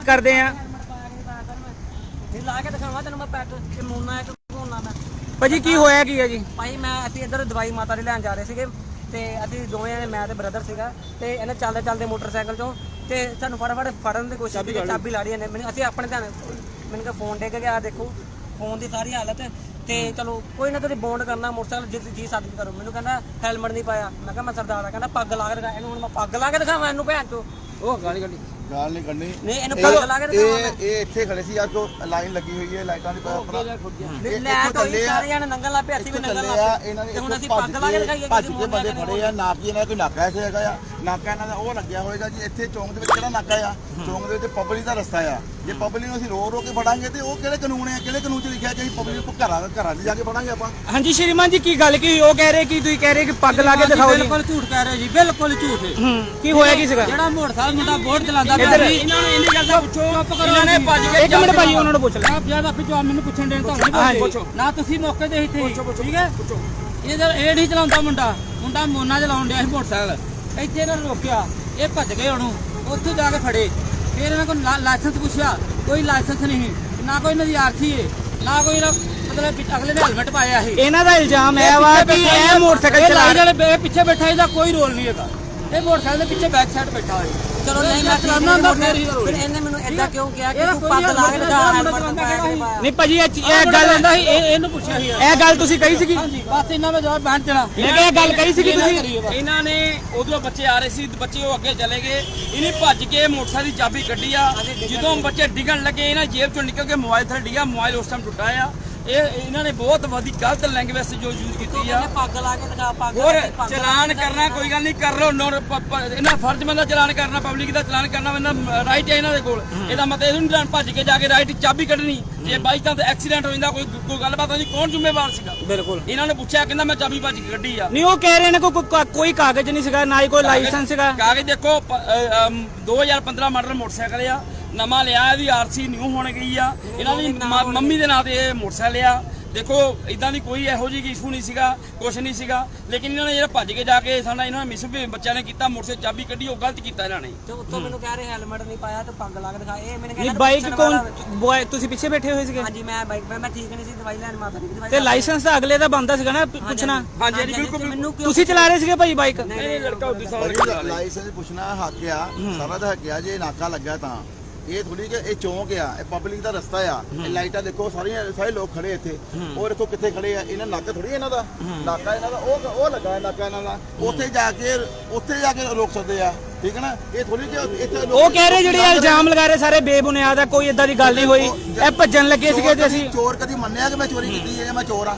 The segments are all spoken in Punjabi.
ਕਰਦੇ ਆ। ਇਹ ਲਾ ਕੇ ਦਿਖਾਵਾਂ ਤੈਨੂੰ ਮੈਂ ਪੈਕ ਕਿ ਮੋਨਾ ਹੈ ਕਿ ਕੋਨਾ ਮੈਂ। ਭਾਜੀ ਕੀ ਹੋਇਆ ਕੀ ਹੈ ਜੀ? ਭਾਈ ਮੈਂ ਅਸੀਂ ਇੱਧਰ ਦਵਾਈ ਮਾਤਾ ਦੀ ਲੈਣ ਜਾ ਰਹੇ ਸੀਗੇ ਤੇ ਅਸੀਂ ਦੋਵੇਂ ਜਣੇ ਮੈਂ ਤੇ ਬ੍ਰਦਰ ਸੀਗਾ ਤੇ ਇਹਨੇ ਚੱਲਦੇ ਚੱਲਦੇ ਮੋਟਰਸਾਈਕਲ ਤੋਂ ਤੇ ਸਾਨੂੰ ਫਟਾਫਟ ਫੜਨ ਦੀ ਕੋਸ਼ਿਸ਼ ਕੀਤੀ ਚਾਬੀ ਲਾ ਰਹੀ ਇਹਨੇ। ਮੈਨੂੰ ਅਸੀਂ ਆਪਣੇ ਧਿਆਨ ਮੈਨੂੰ ਕਿਹਾ ਫੋਨ ਡਿੱਗ ਗਿਆ ਆਹ ਦੇਖੋ ਫੋਨ ਦੀ ਸਾਰੀ ਹਾਲਤ। ਤੇ ਚਲੋ ਕੋਈ ਨਾ ਤੁਸੀਂ ਬੌਂਡ ਕਰਨਾ ਮੋਟਰਸਾਈਕਲ ਜਿੱਦ ਜੀ ਸਾਡੀ ਕਰੋ। ਮੈਨੂੰ ਕਹਿੰਦਾ ਹੈਲਮਟ ਨਹੀਂ ਪਾਇਆ। ਮੈਂ ਕਿਹਾ ਮੈਂ ਸਰਦਾਰ ਆ। ਕਹਿੰਦਾ ਪੱਗ ਲਾ ਕੇ ਦਿਖਾ। ਇਹਨੂੰ ਹੁਣ ਮੈਂ ਪੱਗ ਲਾ ਕੇ ਦਿਖਾਵਾਂ ਇਹਨੂੰ ਭੈਣ ਚੋ ਉਹ ਗਾਲੀ ਗਾਲੀ ਗਾਲ ਨਹੀਂ ਕੱਢਣੀ। ਨਹੀਂ ਇਹਨੂੰ ਪੱਗ ਲਾ ਕੇ ਦਿਖਾਵਾਂ ਇਹ ਇਹ ਇੱਥੇ ਖੜੇ ਸੀ ਯਾਰ ਕੋ ਲਾਈਨ ਲੱਗੀ ਹੋਈ ਹੈ ਲਾਈਟਾਂ ਦੀ ਆਪਣਾ। ਮੈਂ ਲੈ ਤੋਂ ਸਾਰੇ ਜਣੇ ਨੰਗਲ ਲਾ ਪਿਆ ਅਸੀਂ ਵੀ ਇੱਥੋਂ ਨੰਗਲ ਚੱਲੇ ਲਾ ਆ ਪਏ ਇਹਨਾਂ ਨੇ ਤੇ ਹੁਣ ਅਸੀਂ ਇੱਥੋਂ ਪੱਗ ਲਾ ਕੇ ਦਿਖਾਈਏ ਭੱਜ ਕਿਸੇ ਕੇ ਮੋਢੇ ਬੰਦੇ ਤੇ ਫੜੇ ਆ ਨਾਕੀ ਇਹਨਾਂ ਦਾ ਕੋਈ ਨਾਕਾ ਐਸੇ ਹੈਗਾ ਆ। ਨਾਕਾ ਇਹਨਾਂ ਦਾ ਉਹ ਲੱਗਿਆ ਹੋਏਗਾ ਜੀ ਇੱਥੇ ਚੌਂਕ ਦੇ ਵਿੱਚ ਕਿਹੜਾ ਨਾਕਾ ਆ ਚੌਂਕ ਦੇ ਵਿੱਚ ਪਬਲਿਕ ਦਾ ਰਸਤਾ ਆ। ਜੇ ਪਬਲਿਕ ਨੂੰ ਅਸੀਂ ਰੋ ਰੋ ਕੇ ਫੜਾਂਗੇ ਤੇ ਉਹ ਕਿਹੜੇ ਕਾਨੂੰਨ ਆ ਕਿਹੜੇ ਕਾਨੂੰਨ 'ਚ ਲਿਖਿਆ ਕਿ ਅਸੀਂ ਪਬਲਿਕ ਨੂੰ ਘਰਾਂ ਘਰਾਂ 'ਚ ਜਾ ਕੇ ਫੜਾਂਗੇ ਆਪਾਂ? ਹਾਂਜੀ ਸ਼੍ਰੀਮਾਨ ਜੀ ਕੀ ਗੱਲ ਕੀ ਹੋਈ? ਉਹ ਕਹਿ ਰਹੇ ਕਿ ਤੁਸੀਂ ਕਹਿ ਰਹੇ ਕਿ ਪੱਗ ਲਾ ਕੇ ਦਿਖਾਓ ਜੀ। ਬਿਲਕੁਲ ਝੂਠ ਕਹਿ ਰਹੇ ਜੀ ਬਿਲਕੁਲ ਝੂਠ। ਹੈ ਹੂੰ ਕੀ ਹੋਇਆ ਕੀ ਸੀਗਾ? ਜਿਹੜਾ ਮੋਟਰਸਾਈਕਲ ਮੁੰਡਾ ਬੋਰਡ ਚਲਾਉਂਦਾ ਇੱਧਰ ਸੀ ਇਹਨਾਂ ਨੂੰ ਇੰਨੀ ਗੱਲ ਦਾ ਪੁੱਛੋ ਚੁੱਪ ਕਰੋ ਇਹਨਾਂ ਨੇ ਭੱਜ ਇੱਕ ਮਿੰਟ ਭਾਜੀ ਉਹਨਾਂ ਨੂੰ ਪੁੱਛ ਲੈ। ਆਪ ਜ਼ਿਆਦਾ ਆਪੇ ਜਵਾਬ ਮੈਨੂੰ ਪੁੱਛਣ ਦੇਣ ਤੁਹਾਨੂੰ ਪੁੱਛੋ। ਨਾ ਤੁਸੀਂ ਮੌਕੇ ਤੇ ਇੱਥੇ ਹੀ, ਠੀਕ ਹੈ? ਇਹਦਾ ਇਹ ਨਹੀਂ ਚਲਾਉਂਦਾ ਮੁੰਡਾ। ਮੁੰਡਾ ਮੋਨਾ ਚਲਾਉਣ ਡਿਆ ਸੀ ਮੋਟਰਸਾਈਕਲ। ਇੱਥੇ ਇਹਨਾਂ ਨੇ ਰੋਕਿਆ। ਇਹ ਭੱਜ ਗਏ ਉਹਨੂੰ। ਉੱਥੇ ਜਾ ਕੇ ਫੜੇ। ਫਿਰ ਇਹਨਾਂ ਕੋਲ ਲਾਇਸੈਂਸ ਪੁੱਛਿਆ ਕੋਈ ਲਾਇਸੈਂਸ ਨਹੀਂ ਨਾ ਕੋਈ ਇਹਨਾਂ ਦੀ ਆਰਸੀ ਹੈ ਨਾ ਕੋਈ ਇਹਨਾਂ ਮਤਲਬ ਅਗਲੇ ਨੇ ਹੈਲਮਟ ਪਾਇਆ ਸੀ ਇਹਨਾਂ ਦਾ ਇਲਜ਼ਾਮ ਹੈ ਵਾ ਕਿ ਇਹ ਮੋਟਰਸਾਈਕਲ ਚਲਾ ਬੇ- ਪਿੱਛੇ ਬੈਠਾ ਇਹਦਾ ਕੋਈ ਰੋਲ ਨਹੀਂ ਹੈਗਾ। ਇਹ ਮੋਟਰਸਾਈਕਲ ਦੇ ਪਿੱਛੇ ਬੈਕ ਸਾਈਡ ਬੈਠਾ ਹੋਇਆ। ਚਲੋ ਨਹੀਂ ਮੈਂ ਚਲਾਉਣਾ ਹੁੰਦਾ ਫਿਰ ਇਹਨੇ ਮੈਨੂੰ ਏਦਾਂ ਕਿਉਂ ਕਿਹਾ ਕਿ ਤੂੰ ਪੱਗ ਲਾ ਕੇ ਦਿਖਾ ਹੈਲਮਟ ਕਿ ਨਹੀਂ ਪਾਇਆ ਨਹੀਂ ਭਾਜੀ ਇਹ ਇਹ ਗੱਲ ਗੱਲ ਸੀ ਇਹ ਇਹਨੂੰ ਪੁੱਛਿਆ ਸੀ ਇਹ ਗੱਲ ਤੁਸੀਂ ਕਹੀ ਸੀਗੀ। ਹਾਂਜੀ ਬਸ ਇਹਨਾਂ ਦਾ ਜਵਾਬ ਬੈਠ ਜਾਣਾ ਮੈਂ ਕਿਹਾ ਇਹ ਗੱਲ ਕਹੀ ਸੀਗੀ ਤੁਸੀਂ? ਇਹਨਾਂ ਨੇ ਉਧਰੋਂ ਬੱਚੇ ਆ ਰਹੇ ਸੀ ਬੱਚੇ ਉਹ ਅੱਗੇ ਚਲੇ ਗਏ। ਇਹਨੇ ਭੱਜ ਕੇ ਮੋਟਰਸਾਈਕਲ ਦੀ ਚਾਬੀ ਕੱਢੀ ਆ। ਜਦੋਂ ਬੱਚੇ ਡਿੱਗਣ ਲੱਗੇ ਇਹਨਾਂ ਜੇਬ ਚੋਂ ਨਿਕਲ ਕੇ ਮੋਬਾਈਲ ਥੱਲੇ ਡਿੱਗਾ ਮੋਬਾਈਲ ਉਸ ਟਾਈਮ ਟੁੱਟਾ ਆ। ਇਹ ਇਹਨਾਂ ਨੇ ਬਹੁਤ ਵਧੀ ਗਲਤ ਲੈਂਗੁਏਜ ਜੋ ਯੂਜ਼ ਕੀਤੀ ਆ। ਇਹਨੇ ਪੱਗ ਲਾ ਕੇ ਦਿਖਾ ਪੱਗ ਹੋਰ ਚਲਾਨ। ਕਰਨਾ ਕੋਈ ਗੱਲ ਨਹੀਂ ਕਰ ਲੋ ਇਹਨਾਂ ਫਰਜ਼ ਬੰਦਾ ਚਲਾਨ ਕਰਨਾ ਪਬਲਿਕ ਦਾ ਚਲਾਨ ਕਰਨਾ ਇਹਨਾਂ ਰਾਈਟ ਹੈ ਇਹਨਾਂ ਦੇ ਕੋਲ। ਇਹਦਾ ਮਤਲਬ ਇਹ ਨਹੀਂ ਭੱਜ ਕੇ ਜਾ ਕੇ ਰਾਈਟ ਚਾਬੀ ਕੱਢਣੀ। ਜੇ ਬਾਈ ਚਾਂਸ ਐਕਸੀਡੈਂਟ ਹੋ ਜਾਂਦਾ ਕੋਈ ਕੋਈ ਗੱਲਬਾਤ ਨਹੀਂ ਕੌਣ ਜ਼ਿੰਮੇਵਾਰ ਸੀਗਾ? ਬਿਲਕੁਲ। ਇਹਨਾਂ ਨੇ ਪੁੱਛਿਆ ਕਹਿੰਦਾ ਮੈਂ ਚਾਬੀ ਭੱਜ ਕੇ ਕੱਢੀ ਆ। ਨਹੀਂ ਉਹ ਕਹਿ ਰਹੇ ਨੇ ਕੋਈ ਕੋਈ- ਕਾਗਜ਼ ਨਹੀਂ ਸੀਗਾ ਨਾ ਹੀ ਕੋਈ ਲਾਇਸੈਂਸ ਸੀਗਾ। ਕਾਗਜ਼ ਦੇਖੋ ਪ- ਅ, ਅਮ, 2015 ਮਾਡਲ ਮੋਟਰਸਾਈਕਲ ਆ। ਨਵਾਂ ਲਿਆ ਇਹਦੀ ਆਰਸੀ ਨਿਊ ਹੋਣ ਗਈ ਆ। ਇਹਨਾਂ ਦੀ ਮ- ਮੰਮੀ ਦੇ ਨਾਂ ਤੇ ਇਹ ਮੋਟਰਸਾਈਕਲ ਆ ਦੇਖੋ ਇਦਾਂ ਦੀ ਕੋਈ ਇਹੋ ਜਿਹੀ ਇਸ਼ੂ ਨਹੀਂ ਸੀਗਾ ਕੁਛ ਨਹੀਂ ਸੀਗਾ। ਲੇਕਿਨ ਇਹਨਾਂ ਨੇ ਜਿਹੜਾ ਭੱਜ ਕੇ ਜਾ ਕੇ ਸਾਡਾ ਇਹਨਾਂ ਨੇ ਮਿਸ ਬੱਚਿਆਂ ਨੇ ਕੀਤਾ ਮੋਟਰਸਾਈਕਲ ਚਾਬੀ ਕੱਢੀ ਉਹ ਗਲਤ ਕੀਤਾ ਇਹਨਾਂ ਨੇ। ਤੇ ਉੱਤੋਂ ਮੈਨੂੰ ਕਹਿ ਰਹੇ ਹੈਲਮਟ ਨਹੀਂ ਪਾਇਆ ਤੇ ਪੱਗ ਲਾ ਕੇ ਦਿਖਾ ਇਹ ਮੈਨੂੰ ਕਹਿੰਦਾ ਬਾਈਕ ਪੁੱਛਣ ਕੌਣ ਵਾਲਾ- ਤੁਸੀਂ ਪਿੱਛੇ ਬੈਠੇ ਹੋਏ ਸੀਗੇ? ਹਾਂਜੀ ਮੈਂ ਬਾਈਕ ਮੈਂ ਠੀਕ ਨਹੀਂ ਸੀ ਦਵਾਈ ਲੈਣ ਮਾਤਾ ਦੀ ਦਵਾਈ ਤੇ ਲਾਇਸੈਂਸ ਤਾਂ ਅਗਲੇ ਦਾ ਬੰਦਾ ਸੀਗਾ ਨਾ ਪ- ਪੁੱਛਣਾ। ਹਾਂਜੀ ਹਾਂਜੀ ਬਿਲਕੁਲ ਮੈਨੂੰ ਕਿਉਂ ਤੁਸੀਂ ਚਲਾ ਰਹੇ ਸੀਗੇ ਭਾਈ ਬਾਈਕ ਇਹ ਲੜਕਾ ਉਦੋਂ ਸਾਲ ਲਾਇਸੈਂਸ ਪੁੱਛਣਾ ਹੱਕ ਆ ਸਾਰਾ ਦਾ ਹੱਕ ਆ ਜੇ ਨਾਕਾ ਲੱਗਾ ਤਾਂ। ਇਹ ਥੋੜੀ ਕਿ ਇਹ ਚੌਂਕ ਆ ਇਹ ਪਬਲਿਕ ਦਾ ਰਸਤਾ ਆ ਇਹ ਲਾਈਟਾਂ ਦੇਖੋ ਸਾਰੀਆਂ ਸਾਰੇ ਲੋਕ ਖੜੇ ਇੱਥੇ। ਉਹ ਦੇਖੋ ਕਿੱਥੇ ਖੜੇ ਆ ਇਹਨਾਂ ਨਾਕਾ ਥੋੜੀ ਇਹਨਾਂ ਦਾ? ਨਾਕਾ ਇਹਨਾਂ ਦਾ ਉਹ ਉਹ ਲੱਗਾ ਨਾਕਾ ਇਹਨਾਂ ਦਾ। ਉੱਥੇ ਜਾ ਕੇ ਉੱਥੇ ਜਾ ਕੇ ਰੋਕ ਸਕਦੇ ਆ। ਠੀਕ ਹੈ ਨਾ? ਇਹ ਥੋੜੀ ਕਿ ਇੱਥੇ ਉਹ ਕਹਿ ਰਹੇ ਜਿਹੜੇ ਇਲਜ਼ਾਮ ਲਗਾ ਰਹੇ ਸਾਰੇ ਬੇਬੁਨਿਆਦ ਆ ਕੋਈ ਇਦਾਂ ਦੀ ਗੱਲ ਨਹੀਂ ਹੋਈ। ਇਹ ਭੱਜਣ ਲੱਗੇ ਸੀਗੇ ਤੇ ਅਸੀਂ ਚੋਰ ਕਦੀ ਮੰਨਿਆ ਕਿ ਮੈਂ ਚੋਰੀ ਕੀਤੀ ਹੈ ਮੈਂ ਚੋਰ ਆ?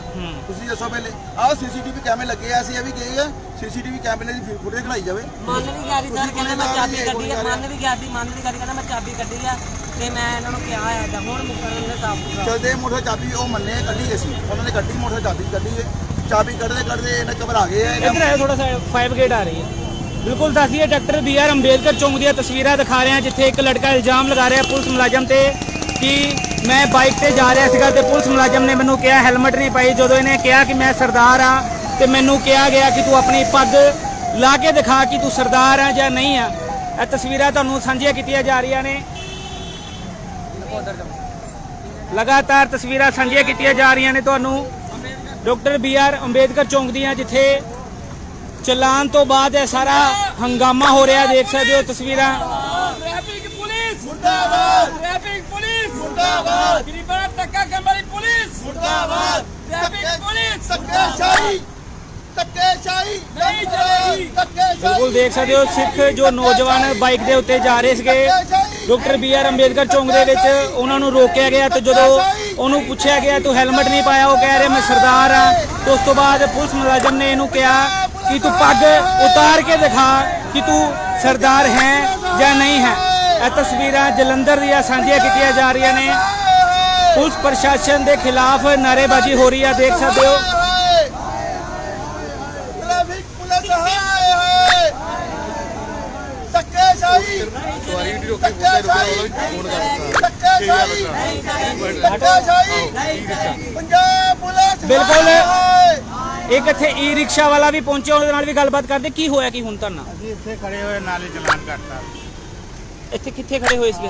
ਤੁਸੀਂ ਦੱਸੋ ਪਹਿਲੇ। ਆਹ ਸੀਸੀਟੀਵੀ ਕੈਮਰੇ ਲੱਗੇ ਆ ਅਸੀਂ ਇਹ ਵੀ ਕਹੀ ਆ ਸੀਸੀਟੀਵੀ ਕੈਮਰੇ ਦੀ ਫੁਟੇਜ ਖੜਾਈ ਜਾਵੇ। ਮੰਨ ਵੀ ਗਿਆ ਸੀ ਸਰ ਕਹਿੰਦਾ ਮੈਂ ਚਾਬੀ ਕੱਢੀ ਆ ਮੰਨ ਵੀ ਗਿਆ ਸੀ ਮੰਨ ਵੀ ਗਿਆ ਕਹਿੰਦਾ ਮੈਂ ਚਾਬੀ ਕੱਢੀ ਆ ਤੇ ਮੈਂ ਇਹਨਾਂ ਨੂੰ ਕਿਹਾ ਆ ਜਾਂ ਹੁਣ ਮੁਕਰਨ ਦੇ ਸਾਫ਼ ਚਲਦੇ ਮੋਟਰ ਚਾਬੀ ਉਹ ਮੰਨੇ ਕੱਢੀ ਅਸੀਂ ਉਹਨਾਂ ਨੇ ਕੱਢੀ ਮੋਟਰ ਚਾਬੀ ਕੱਢੀ ਹੈ ਚਾਬੀ ਕੱਢਦੇ ਕੱਢਦੇ ਇਹਨਾਂ ਘਬਰਾ ਗਏ ਆ ਇੱਧਰ ਆਇਓ ਥੋੜਾ ਸਾ ਫਾਈਵ ਗੇਟ ਆ ਰਹੀ ਹੈ। ਬਿਲਕੁਲ ਦੱਸੀਏ ਡਾਕਟਰ ਬੀ ਆਰ ਅੰਬੇਦਕਰ ਚੌਂਕ ਦੀਆਂ ਤਸਵੀਰਾਂ ਦਿਖਾ ਰਹੇ ਹਾਂ, ਜਿੱਥੇ ਇੱਕ ਲੜਕਾ ਇਲਜ਼ਾਮ ਲਗਾ ਰਿਹਾ ਪੁਲਿਸ ਮੁਲਾਜ਼ਮ ਤੇ ਕਿ ਮੈਂ ਬਾਈਕ ਤੇ ਜਾ ਰਿਹਾ ਸੀਗਾ ਤੇ ਪੁਲਿਸ ਮੁਲਾਜ਼ਮ ਨੇ ਮੈਨੂੰ ਕਿਹਾ, ਹੈਲਮਟ ਨਹੀਂ ਪਾਈ। ਜਦੋਂ ਇਹਨੇ ਕਿਹਾ ਕਿ ਮੈਂ ਸਰਦਾਰ ਆ ਤੇ ਮੈਨੂੰ ਕਿਹਾ ਗਿਆ ਕਿ ਤੂੰ ਆਪਣੀ ਪੱਗ ਲਾ ਕੇ ਦਿਖਾ ਕਿ ਤੂੰ ਸਰਦਾਰ ਆ ਜਾਂ ਨਹੀਂ ਆ ਇਹ ਤਸਵੀਰਾਂ ਤੁਹਾਨੂੰ ਸਾਂਝੀਆਂ ਕੀਤੀਆਂ ਜਾ ਰਹੀਆਂ ਨੇ। ਲਗਾਤਾਰ ਤਸਵੀਰਾਂ ਸਾਂਝੀਆਂ ਕੀਤੀਆਂ ਜਾ ਰਹੀਆਂ ਨੇ ਤੁਹਾਨੂੰ। ਡਾਕਟਰ ਬੀ ਆਰ ਅੰਬੇਦਕਰ ਚੌਂਕ ਦੀਆਂ, ਜਿੱਥੇ ਚਲਾਨ ਤੋਂ ਬਾਅਦ ਇਹ ਸਾਰਾ ਹੰਗਾਮਾ ਹੋ ਰਿਹਾ ਦੇਖ ਸਕਦੇ ਹੋ ਤਸਵੀਰਾਂ। Traffic police! ਮੁਰਦਾਬਾਦ! Traffic police! ਮੁਰਦਾਬਾਦ! ਗਰੀਬਾਂ ਦਾ ਧੱਕਾ ਕਰਨ ਵਾਲੀ ਪੁਲਿਸ! ਮੁਰਦਾਬਾਦ! Traffic police! ਧੱਕੇਸ਼ਾਹੀ! ਧੱਕੇਸ਼ਾਹੀ! ਨਹੀਂ ਚਲੇਗੀ। ਬਿਲਕੁਲ ਦੇਖ ਸਕਦੇ ਹੋ ਸਿੱਖ ਜੋ ਨੌਜਵਾਨ ਬਾਈਕ ਦੇ ਉੱਤੇ ਜਾ ਰਹੇ ਸੀਗੇ ਡਾਕਟਰ ਬੀ ਆਰ ਅੰਬੇਦਕਰ ਚੌਂਕ ਦੇ ਵਿੱਚ ਉਹਨਾਂ ਨੂੰ ਰੋਕਿਆ ਗਿਆ ਤੇ ਜਦੋਂ ਉਹਨੂੰ ਪੁੱਛਿਆ ਗਿਆ ਤੂੰ ਹੈਲਮਟ ਨਹੀਂ ਪਾਇਆ? ਉਹ ਕਹਿ ਰਿਹਾ ਮੈਂ ਸਰਦਾਰ ਆ ਉਸ ਤੋਂ ਬਾਅਦ ਪੁਲਿਸ ਮੁਲਾਜ਼ਮ ਨੇ ਇਹਨੂੰ ਕਿਹਾ ਕਿ ਤੂੰ ਪੱਗ ਉਤਾਰ ਕੇ ਦਿਖਾ ਕਿ ਤੂੰ ਸਰਦਾਰ ਹੈ ਜਾਂ ਨਹੀਂ ਹੈ ਇਹ ਤਸਵੀਰਾਂ ਜਲੰਧਰ ਦੀਆਂ ਸਾਂਝੀਆਂ ਕੀਤੀਆਂ ਜਾ ਰਹੀਆਂ ਨੇ ਪੁਲਿਸ ਪ੍ਰਸ਼ਾਸਨ ਦੇ ਖਿਲਾਫ ਨਾਅਰੇਬਾਜ਼ੀ ਹੋ ਰਹੀ ਆ ਦੇਖ ਸਕਦੇ ਹੋ ਬਿਲਕੁਲ। ਇੱਕ ਇੱਥੇ ਈ ਰਿਕਸ਼ਾ ਵਾਲਾ ਵੀ ਪਹੁੰਚਿਆ ਉਹਦੇ ਨਾਲ ਵੀ ਗੱਲਬਾਤ ਕਰਦੇ ਕੀ ਹੋਇਆ ਕੀ ਹੁਣ ਤੁਹਾਨੂੰ ਅਸੀਂ ਇੱਥੇ ਖੜੇ ਹੋਏ ਨਾਲੇ ਚਲਾਨ ਕਰਤਾ ਇੱਥੇ ਕਿੱਥੇ ਖੜੇ ਹੋਏ ਸੀਗੇ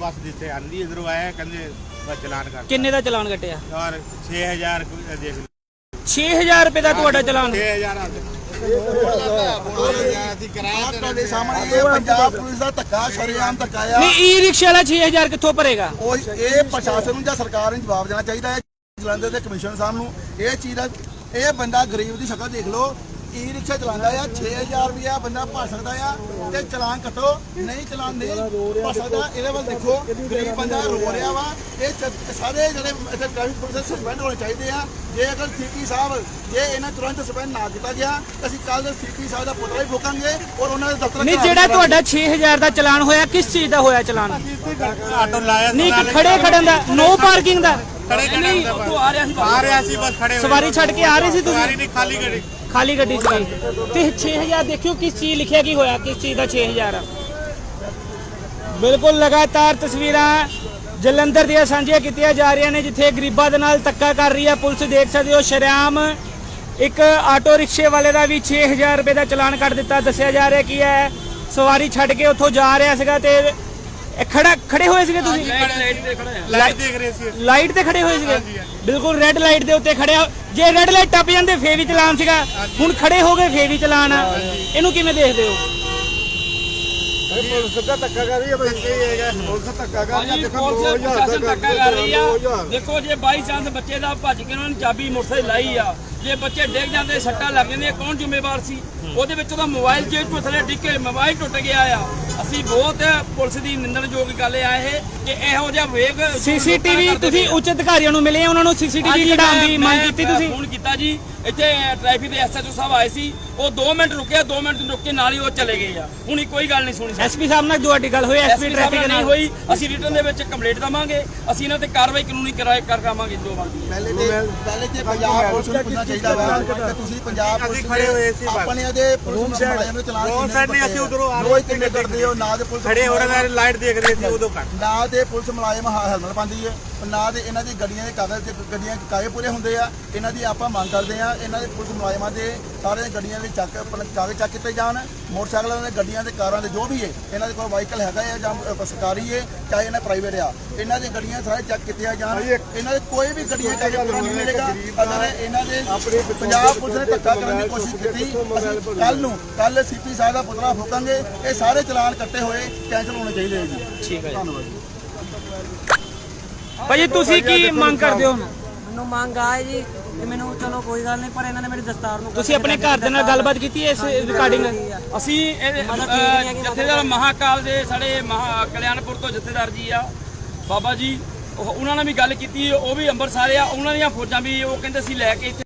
ਬਸ ਜਿੱਥੇ ਆਂਦੀ ਇਧਰੋਂ ਆਇਆ ਕਹਿੰਦੇ ਬਸ ਚਲਾਨ ਕਰ ਕਿੰਨੇ ਦਾ ਚਲਾਨ ਕੱਟਿਆ? ਔਰ 6000 ਕੋਈ ਦੇਖ 6000 ਰੁਪਏ ਦਾ ਤੁਹਾਡਾ ਚਲਾਨ? 6000 ਅਸੀਂ ਕਿਰਾਇਆ ਤੇ ਤੁਹਾਡੇ ਸਾਹਮਣੇ ਇਹ ਪੰਜਾਬ ਪੁਲਿਸ ਦਾ ਧੱਕਾ ਸ਼ਰੇਆਮ ਧੱਕਾ ਆ ਨਹੀਂ ਈ ਰਿਕਸ਼ਾ ਵਾਲਾ 6000 ਕਿੱਥੋਂ ਭਰੇਗਾ? ਉਹ ਇਹ ਪ੍ਰਸ਼ਾਸਨ ਨੂੰ ਜਾਂ ਸਰਕਾਰ ਨੂੰ ਜਵਾਬ ਦੇਣਾ ਚਾਹੀਦਾ ਹੈ। ਜਲੰਧਰ ਦੇ ਕਮਿਸ਼ਨਰ ਸਾਹਿਬ ਨੂੰ ਇਹ ਚੀਜ਼ ਦਾ ਇਹ ਬੰਦਾ ਗਰੀਬ ਦੀ ਸ਼ਕਲ ਦੇਖ ਲਓ ਈ ਰਿਕਸ਼ਾ ਚਲਾਉਂਦਾ ਆ 6000 ਰੁਪਇਆ ਬੰਦਾ ਭਰ ਸਕਦਾ ਆ ਤੇ ਚਲਾਨ ਕੱਟੋ ਨਹੀਂ ਚਲਾਨ ਨਹੀਂ ਭਰ ਸਕਦਾ ਇਹਦੇ ਵੱਲ ਦੇਖੋ ਗਰੀਬ ਬੰਦਾ ਰੋ ਰਿਹਾ ਵਾ ਇਹ ਚ- ਸਾਰੇ ਜਿਹੜੇ ਇੱਥੇ ਟ੍ਰੈਫਿਕ ਪੁਲਿਸ ਸਸਪੈਂਡ ਹੋਣੇ ਚਾਹੀਦੇ ਆ ਜੇ ਅਗਰ ਸੀਪੀ ਸਾਹਿਬ ਜੇ ਇਹਨਾਂ ਤੁਰੰਤ ਸਸਪੈਂਡ ਨਾ ਕੀਤਾ ਗਿਆ ਤਾਂ ਅਸੀਂ ਕੱਲ ਦੇ ਸੀਪੀ ਸਾਹਿਬ ਦਾ ਪੁਤਲਾ ਵੀ ਫੋਕਾਂਗੇ ਔਰ ਉਹਨਾਂ ਦੇ ਦਫ਼ਤਰ ਨਹੀਂ ਘੇਰਾਵ ਜਿਹੜਾ ਕਰਾਂਗੇ। ਤੁਹਾਡਾ 6000 ਦਾ ਚਲਾਨ ਹੋਇਆ ਕਿਸ ਚੀਜ਼ ਦਾ ਹੋਇਆ ਚਲਾਨ ਆਟੋ ਲਾਇਆ ਨਹੀਂ ਖੜੇ ਖੜਨ ਦਾ ਨੋ ਪਾਰਕਿੰਗ ਦਾ ਖੜੇ ਨਹੀਂ ਉੱਥੋਂ ਆ ਰਿਹਾ ਸੀ ਆ ਰਿਹਾ ਸੀ ਬਸ ਖੜੇ ਹੋਏ। ਸਵਾਰੀ ਛੱਡ ਕੇ ਆ ਰਹੇ ਸੀ ਸਵਾਰੀ ਤੁਸੀਂ ਨਹੀਂ ਖਾਲੀ ਗੱਡੀ। ਖਾਲੀ ਗੱਡੀ ਸੀ। ਤੇ 6000 ਦੇਖਿਓ ਕਿਸ ਚੀਜ਼ ਲਿਖਿਆ ਕੀ ਹੋਇਆ ਕਿਸ ਚੀਜ਼ ਦਾ 6000 ਆ ਬਿਲਕੁਲ ਲਗਾਤਾਰ ਤਸਵੀਰਾਂ ਜਲੰਧਰ ਦੀਆਂ ਸਾਂਝੀਆਂ ਕੀਤੀਆਂ ਜਾ ਰਹੀਆਂ ਨੇ ਜਿੱਥੇ ਗਰੀਬਾਂ ਦੇ ਨਾਲ ਧੱਕਾ ਕਰ ਰਹੀ ਹੈ ਪੁਲਿਸ। ਦੇਖ ਸਕਦੇ ਹੋ ਸ਼ਰਿਆਮ ਇੱਕ ਆਟੋ ਰਿਕਸ਼ੇ ਵਾਲੇ ਦਾ ਵੀ 6000 ਰੁਪਏ ਦਾ ਚਲਾਨ ਕੱਟ ਦਿੱਤਾ। ਦੱਸਿਆ ਜਾ ਰਿਹਾ ਕੀ ਹੈ ਸਵਾਰੀ ਛੱਡ ਕੇ ਉੱਥੋਂ ਜਾ ਰਿਹਾ ਸੀਗਾ ਤੇ ਇਹ ਖੜਾ ਖੜੇ ਹੋਏ ਸੀਗੇ ਤੁਸੀਂ? ਲਾਈਟ ਲਾਈਟ ਤੇ ਖੜਾ ਹੈ ਲਾਈਟ ਦੇਖ ਰਹੇ ਸੀ ਲਾਈਟ ਤੇ ਖੜੇ ਹੋਏ ਸੀਗੇ? ਬਿਲਕੁਲ ਰੈੱਡ ਲਾਈਟ ਦੇ ਉੱਤੇ ਖੜਿਆ। ਜੇ ਰੈੱਡ ਲਾਈਟ ਟੱਪ ਜਾਂਦੇ ਫੇਰ ਵੀ ਚਲਾਨ ਸੀਗਾ। ਹੁਣ ਖੜੇ ਹੋ ਗਏ ਫੇਰ ਵੀ ਚਲਾਨ। ਆ ਇਹਨੂੰ ਕਿਵੇਂ ਦੇਖਦੇ ਹੋ? ਪੁਲਿਸ ਦਾ ਧੱਕਾ ਕਰ ਰਹੀ ਹੈ ਬਈ ਇਹ ਹੈਗਾ। ਪੁਲਿਸ ਧੱਕਾ ਕਰ ਹਾਂਜੀ ਪੁਲਿਸ ਪ੍ਰਸ਼ਾਸਨ ਧੱਕਾ ਕਰ ਰਹੀ ਆ। ਦੇਖੋ ਜੇ ਬਾਈ ਚਾਂਸ ਬੱਚੇ ਦਾ ਭੱਜ ਕੇ ਉਹਨਾਂ ਨੇ ਚਾਬੀ ਮੋਟਰਸਾਈਕਲ ਲਾਈ ਆ ਜੇ ਬੱਚੇ ਡਿੱਗ ਜਾਂਦੇ ਸੱਟਾਂ ਲੱਗ ਜਾਂਦੀਆਂ ਕੌਣ ਜ਼ਿੰਮੇਵਾਰ ਸੀ? ਉਹਦੇ ਵਿੱਚ ਉਹਦਾ ਮੋਬਾਈਲ ਜੇਬ ਤੋਂ ਥੱਲੇ ਡਿੱਗ ਕੇ ਮੋਬਾਈਲ ਟੁੱਟ ਗਿਆ ਆ। ਅਸੀਂ ਬਹੁਤ ਪੁਲਿਸ ਦੀ ਨਿੰਦਣਯੋਗ ਗੱਲ ਆ ਇਹ ਕਿ ਇਹੋ ਜਿਹਾ ਵੇਗ ਸੀਸੀਟੀਵੀ ਤੁਸੀਂ ਉੱਚ ਅਧਿਕਾਰੀਆਂ ਨੂੰ ਮਿਲੇ ਉਹਨਾਂ ਨੂੰ ਸੀਸੀਟੀਵੀ ਕਢਾਉਣ ਦੀ ਮੰਗ ਕੀਤੀ ਤੁਸੀਂ? ਫੋਨ ਕੀਤਾ ਜੀ ਇੱਥੇ ਟ੍ਰੈਫਿਕ ਦੇ ਐਸਐਚਓ ਸਾਹਿਬ ਆਏ ਸੀ ਉਹ 2 ਮਿੰਟ ਰੁਕਿਆ 2 ਮਿੰਟ ਰੁਕ ਕੇ ਨਾਲ ਹੀ ਉਹ ਚਲੇ ਗਏ ਆ। ਹੁਣ ਕੋਈ ਗੱਲ ਨਹੀਂ ਸੁਣੀ ਐਸਪੀ ਸਾਹਿਬ ਨਾਲ ਤੁਹਾਡੀ ਗੱਲ ਹੋਈ ਐਸਪੀ ਟ੍ਰੈਫਿਕ ਨਹੀਂ ਹੋਈ ਅਸੀਂ ਰਿਟਰਨ ਦੇ ਵਿੱਚ ਕੰਪਲੇਂਟ ਦਵਾਂਗੇ ਅਸੀਂ ਇਹਨਾਂ ਤੇ ਕਾਰਵਾਈ ਕਾਨੂੰਨੀ ਕਰਾਏ ਕਰਾਵਾਂਗੇ ਜੋ ਬਣਦੀ ਹੈ ਪਹਿਲੇ ਤੇ ਪਹਿਲੇ ਤੇ ਪੰਜਾਬ ਪੁਲਿਸ ਨੂੰ ਪੁੱਛਣਾ ਚਾਹੀਦਾ ਵਾ। ਕਿ ਤੁਸੀਂ ਪੰਜਾਬ ਪੁਲਿਸ ਖੜੇ ਹੋਏ ਸੀ। ਆਪਣੇ ਉਹਦੇ ਪੁਲਿਸ ਮੁਲਾਜ਼ਮ ਦੇ ਚਲਾਨ ਰੋਡ ਸਾਈਡ ਨਹੀਂ, ਅਸੀਂ ਉਧਰੋਂ ਆ ਰਹੇ ਰੋਜ਼ ਕਿੰਨੇ ਕਰਦੇ ਹੋ? ਨਾ ਦੇ ਪੁਲਿਸ ਖੜੇ ਹੋ ਰਹੇ ਨੇ ਲਾਈਟ ਦੇਖ ਰਹੇ ਸੀ ਉਦੋਂ ਕੱਟ ਨਾ ਤੇ ਪੁਲਿਸ ਮੁਲਾਜ਼ਮ ਹੈਲਮਟ ਪਾਉਂਦੀ ਹੈ ਨਾ ਤੇ ਇਹਨਾਂ ਦੀ ਗੱਡੀਆਂ ਦੇ ਕਾਗਜ਼ ਤੇ ਗੱਡੀਆਂ ਦੇ ਕਾਗਜ਼ ਪੂਰੇ ਹੁੰਦੇ ਆ ਇਹਨਾਂ ਦੀ ਆਪਾਂ ਮੰਗ ਕਰਦੇ ਆ ਇਹਨਾਂ ਦੇ ਪੁਲਿਸ ਮੁਲਾਜ਼ਮਾਂ ਦੇ ਸਾਰੇ ਗੱਡੀਆਂ ਦੇ ਚੱਕ ਕਾਗਜ਼ ਚੱਕ ਕੀਤੇ ਜਾਣ ਮੋਟਰਸਾਈਕਲਾਂ ਦੇ ਗੱਡੀਆਂ ਦੇ ਕਾਰਾਂ ਦੇ ਜੋ ਵੀ ਹੈ ਇਹਨਾਂ ਦੇ ਕੋਲ ਵਾਹੀਕਲ ਹੈਗਾ ਹੈ ਜਾਂ ਸਰਕਾਰੀ ਹੈ ਚਾਹੇ ਇਹਨਾਂ ਪ੍ਰਾਈਵੇਟ ਆ ਇਹਨਾਂ ਦੀਆਂ ਗੱਡੀਆਂ ਸਾਰੇ ਚੱਕ ਕੀਤੀਆਂ ਜਾਣ ਇਹਨਾਂ ਦੇ ਕੋਈ ਵੀ ਗੱਡੀਆਂ ਕਾਗਜ਼ ਪੂਰਾ ਨਹੀਂ ਮਿਲੇਗਾ ਅਗਰ ਇਹਨਾਂ ਦੇ ਪੰਜਾਬ ਪੁਲਿਸ ਨੇ ਧੱਕਾ ਕਰਨ ਦੀ ਕੋਸ਼ਿਸ਼ ਕੀਤੀ ਕੱਲ ਨੂੰ ਕੱਲ ਸੀਪੀ ਸਾਹਿਬ ਦਾ ਪੁਤਲਾ ਫੂਕਾਂਗੇ ਇਹ ਸਾਰੇ ਚਲਾਨ ਕੱਟੇ ਹੋਏ ਕੈਂਸਲ ਹੋਣੇ ਚਾਹੀਦੇ ਹੈ ਜੀ। ਠੀਕ ਹੈ ਧੰਨਵਾਦ ਜੀ। ਭਾਜੀ ਤੁਸੀਂ ਕੀ ਮੰਗ ਕਰਦੇ ਹੋ? ਮੈਨੂੰ ਮੰਗ ਆਏ ਜੀ ਤੇ ਮੈਨੂੰ ਚਲੋ ਕੋਈ ਗੱਲ ਨਹੀਂ ਪਰ ਇਹਨਾਂ ਨੇ ਮੇਰੀ ਦਸਤਾਰ ਨੂੰ ਤੁਸੀਂ ਆਪਣੇ ਘਰ ਦੇ ਨਾਲ ਗੱਲਬਾਤ ਕੀਤੀ ਹੈ ਇਸ ਰਿਕਾਰਡਿੰਗ ਅਸੀਂ ਜਥੇਦਾਰ ਮਹਾਕਾਲ ਦੇ ਸਾਡੇ ਮਹਾ ਕਲਿਆਣਪੁਰ ਤੋਂ ਜਥੇਦਾਰ ਜੀ ਆ। ਬਾਬਾ ਜੀ ਉਹ- ਉਹਨਾਂ ਨਾਲ ਵੀ ਗੱਲ ਕੀਤੀ ਉਹ ਵੀ ਅੰਮ੍ਰਿਤਸਰ ਆ ਉਹਨਾਂ ਦੀਆਂ ਫੌਜਾਂ ਵੀ ਉਹ ਕਹਿੰਦੇ ਸੀ ਲੈ ਕੇ ਇੱਥੇ